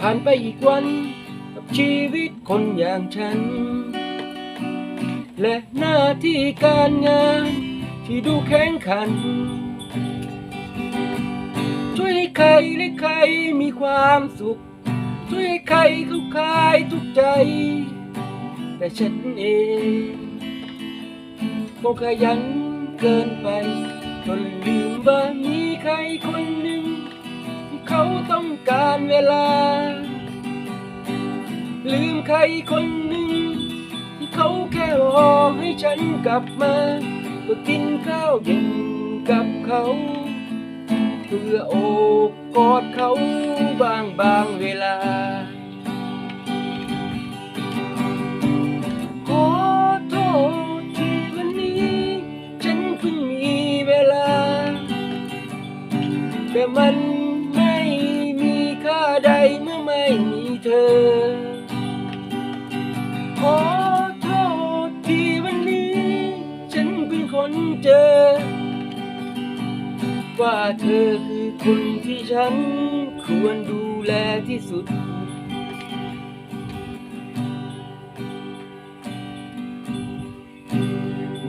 ผ่านไปอีกวัน กับชีวิตคนอย่างฉัน และหน้าที่การงานที่ดูแข็งขัน ช่วยให้ใครและใครมีความสุข ช่วยให้ใครเขาคลายทุกใจ แต่ฉันเองคงขยันเกินไป จนลืมว่ามีใครคนหนึ่ง เขาต้องการเวลา ลืมใครคนหนึ่งที่เขาแค่รอให้ฉันกลับมาเพื่อกินข้าวเย็นกับเขาเพื่อโอบกอดเขาบางบางเวลา ขอโทษที่วันนี้ ฉันเพิ่งมีเวลา แต่มัน เธอ ขอโทษที่วันนี้ ฉันเป็นคนเจอ ว่าเธอคือคนที่ฉันควรดูแลที่สุด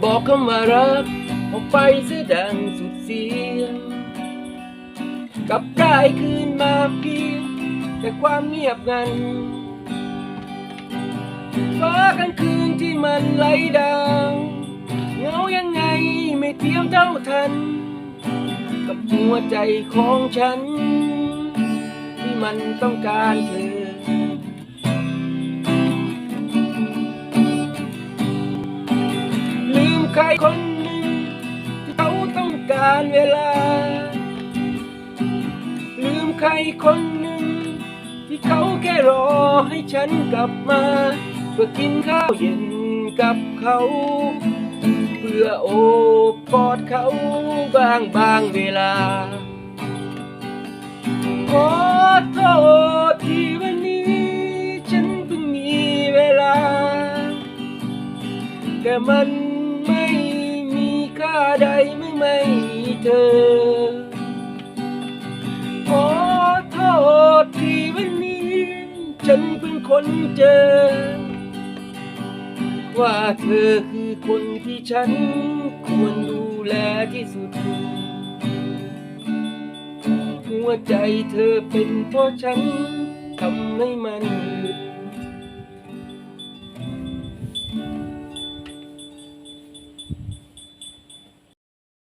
บอกคำว่ารักออกไปเสียดังสุดเสียงกลับได้คืนมาเพียง แต่ความเงียบงันฟ้ากลางคืนที่มันไหลดาวเงายังไงไม่เทียมเท่าทัน กับหัวใจของฉัน ที่มันต้องการเธอ ลืมใครคนหนึ่งที่เขาต้องการเวลา ลืมใครคนหนึ่ง เขาแค่รอให้ฉันกลับมา เพื่อกินข้าวเย็นกับเขา เพื่อโอบกอดเขาบางบางเวลา ขอโทษที่วันนี้ ฉันเพิ่งมีเวลา แต่มันไม่มีค่าใดเมื่อไม่มีเธอ คนเจอ ว่าเธอคือคนที่ฉันควรดูแลที่สุด หัวใจเธอเป็นเพราะฉันทำให้มัน